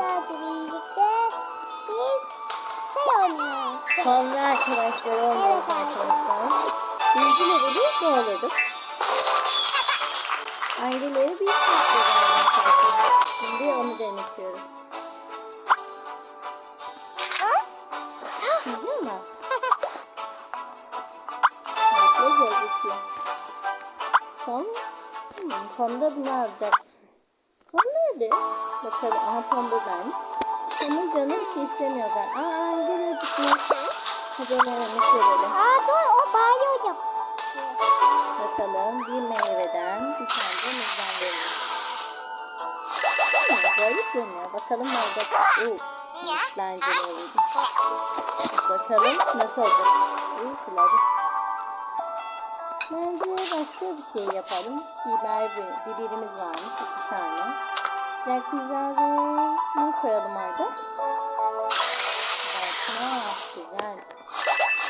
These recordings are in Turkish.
arkadaşlarla birlikte biz şey oynuyoruz. Sonra arkadaşlar oynuyoruz arkadaşlar. Bilgileri biz doğradık. Aileleri biz arkadaşlar. Şimdi onu denetiyoruz. Güzel mi? Tatlı gözüküyor. Son, hmm, sonda ne alacak? Nerede? Bakalım. Aha son buradaymış. Sonun canı bir şey istemiyor ben. Aa geliyor gitmiş. Hadi ona yemek verelim. Aa dur o bağırıyor. Bakalım bir meyveden bir tane de muzdan verelim. Garip görünüyor. Bakalım ne olacak. Oo, slime oldu. Bakalım nasıl olacak. Oo, kuladı. Bence başka bir şey yapalım. Biber bir, biberimiz varmış. iki tane. Ve ne koyalım orada? Bakma, güzel.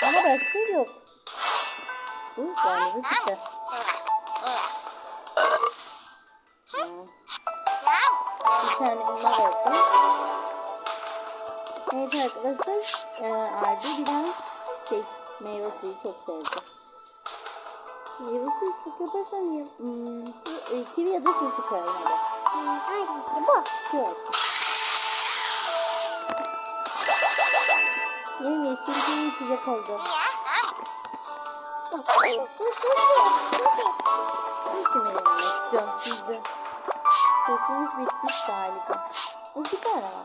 Ama başka yok. Bu boynuzu çıktı. Bir tane elma verdim. Evet arkadaşlar, e, Arda biraz şey, meyve suyu çok sevdi. Meyve suyu çok yaparsan ya, hmm, kivi ya da sushi koyalım hadi. Hangisi bu? Olsun. Benim yeşil bir içecek oldu. Bu? Sesimiz bitmiş galiba. O güzel ama.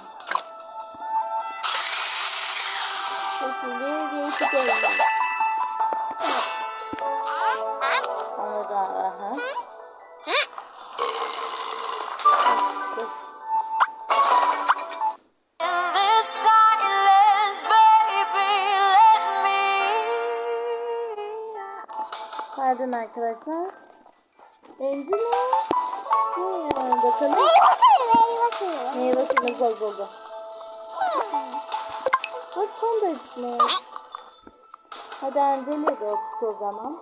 Sesini değişik olmalı. Pardon arkadaşlar. Enzime. Hmm, bakalım. Meyve suyu, meyve suyu. Meyve suyunu bol bol bol. Bak son da içmiş. Hadi Angel'e de o zaman.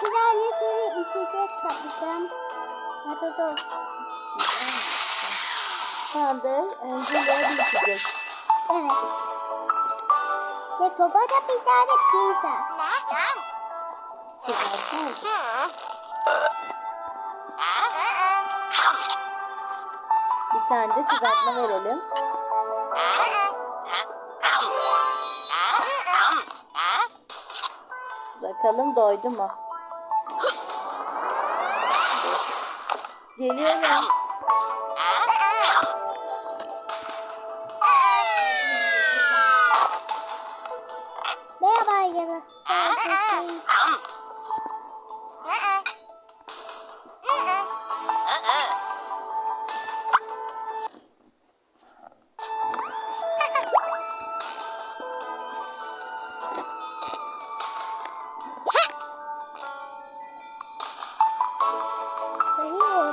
Suyu içecek yapacağım. Hadi dur. Hadi Angel'e bir içecek. Evet. Ve baba bir tane pizza. Bir tane de kızartma verelim. Bakalım doydu mu? Geliyorum.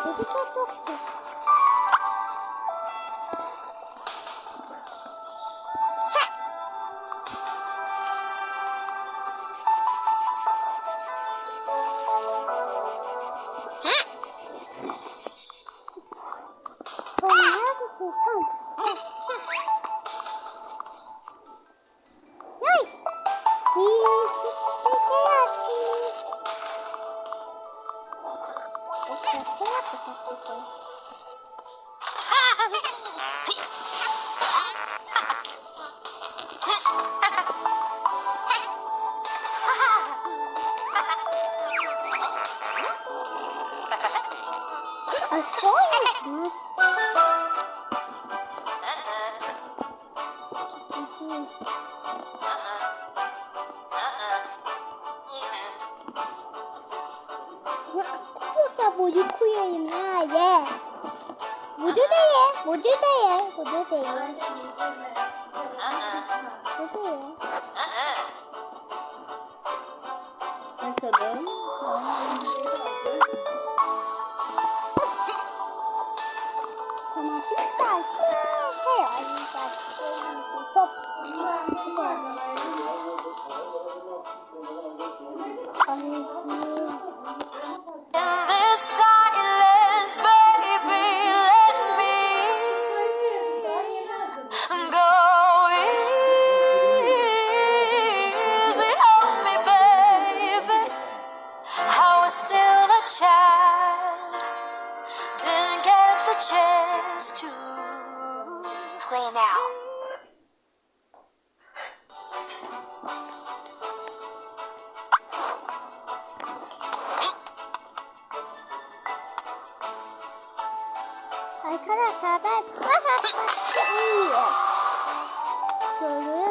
Hayır, bu da Budu koyayım ha Budu da ye. Budu da ye. Budu da ye. Budu ye. Bakalım. us two. Play now. Arkadaşlar ben Soruyu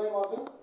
Aa kapıdayım